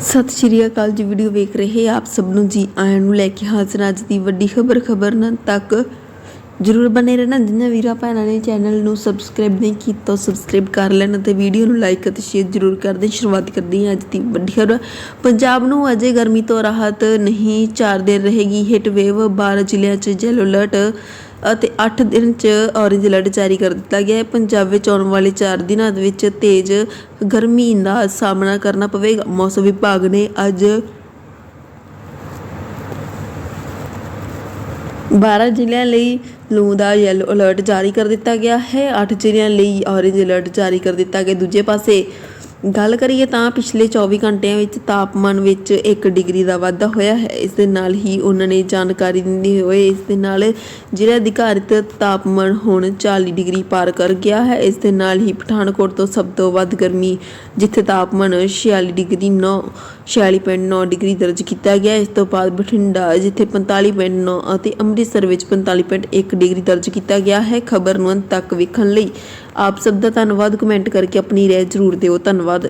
ਸਤਿ ਸ਼੍ਰੀ ਅਕਾਲ ਜੀ, ਵੀਡੀਓ ਵੇਖ ਰਹੇ ਆਪ ਸਭ ਨੂੰ ਜੀ, ਆਇਆਂ ਨੂੰ ਲੈ ਕੇ ਹਾਜ਼ਰ ਅੱਜ ਦੀ ਵੱਡੀ ਖਬਰ ਖਬਰ ਨਾਲ ਤੱਕ ਜਰੂਰ ਬਨੇ ਰਹਿਣਾ। ਜਿਨ੍ਹਾਂ ਵੀਰਾਂ ਭੈਣਾਂ ਨੇ ਚੈਨਲ ਨੂੰ ਸਬਸਕ੍ਰਾਈਬ ਨਹੀਂ ਕੀਤਾ ਸਬਸਕ੍ਰਾਈਬ ਕਰ ਲੈਣ ਅਤੇ ਵੀਡੀਓ ਨੂੰ ਲਾਈਕ ਅਤੇ ਸ਼ੇਅਰ ਜਰੂਰ ਕਰ ਦੇਣ। ਸ਼ੁਰੂਆਤ ਕਰਦੇ ਹਾਂ ਅੱਜ ਦੀ ਵੱਡੀ ਖਬਰ। ਪੰਜਾਬ ਨੂੰ ਅਜੇ ਗਰਮੀ ਤੋਂ ਰਾਹਤ ਨਹੀਂ 4 ਦਿਨ ਰਹੇਗੀ ਹਿੱਟ ਵੇਵ 12 ਜ਼ਿਲ੍ਹਿਆਂ 'ਚ ਜੈਲੋ ਅਲਰਟ ਅਤੇ 8 ਦਿਨ 'ਚ ਔਰੇਂਜ ਅਲਰਟ ਜਾਰੀ ਕਰ ਦਿੱਤਾ ਗਿਆ ਹੈ। ਪੰਜਾਬ ਵਿੱਚ ਆਉਣ ਵਾਲੇ 4 ਦਿਨਾਂ ਦੇ ਵਿੱਚ ਤੇਜ਼ ਗਰਮੀ ਦਾ ਸਾਹਮਣਾ ਕਰਨਾ ਪਵੇਗਾ। ਮੌਸਮ ਵਿਭਾਗ ਨੇ ਅੱਜ 12 ਜ਼ਿਲ੍ਹਿਆਂ ਲਈ ਲੂ ਦਾ ਯੈਲੋ ਅਲਰਟ ਜਾਰੀ ਕਰ ਦਿੱਤਾ ਗਿਆ ਹੈ। 8 ਜ਼ਿਲ੍ਹਿਆਂ ਲਈ ਔਰੇਂਜ ਅਲਰਟ ਜਾਰੀ ਕਰ ਦਿੱਤਾ ਗਿਆ। ਦੂਜੇ ਪਾਸੇ ਗੱਲ ਕਰੀਏ ਤਾਂ ਪਿਛਲੇ 24 ਘੰਟਿਆਂ ਵਿੱਚ ਤਾਪਮਾਨ ਵਿੱਚ 1 ਡਿਗਰੀ ਦਾ ਵਾਧਾ ਹੋਇਆ ਹੈ। ਇਸ ਦੇ ਨਾਲ ਹੀ ਉਹਨਾਂ ਨੇ ਜਾਣਕਾਰੀ ਦਿੰਦੇ ਹੋਏ ਇਸ ਦੇ ਨਾਲ ਜ਼ਿਲ੍ਹਾ ਅਧਿਕਾਰਿਤ ਤਾਪਮਾਨ ਹੁਣ 40 ਡਿਗਰੀ ਪਾਰ ਕਰ ਗਿਆ ਹੈ। ਇਸ ਦੇ ਨਾਲ ਹੀ ਪਠਾਨਕੋਟ ਤੋਂ ਸਭ ਤੋਂ ਵੱਧ ਗਰਮੀ, ਜਿੱਥੇ ਤਾਪਮਾਨ 46 ਡਿਗਰੀ 9 46.9 ਡਿਗਰੀ ਦਰਜ ਕੀਤਾ ਗਿਆ ਇਸ ਤੋਂ ਬਾਅਦ ਬਠਿੰਡਾ, ਜਿੱਥੇ 45.9 ਅਤੇ ਅੰਮ੍ਰਿਤਸਰ ਵਿੱਚ 45.1 ਡਿਗਰੀ ਦਰਜ ਕੀਤਾ ਗਿਆ ਹੈ। ਖਬਰ ਨੂੰ ਅੰਤ ਤੱਕ ਵੇਖਣ ਲਈ ਆਪ ਸਭ ਦਾ ਧੰਨਵਾਦ ਕਮੈਂਟ ਕਰਕੇ ਆਪਣੀ ਰਾਏ ਜ਼ਰੂਰ ਦਿਓ। ਧੰਨਵਾਦ।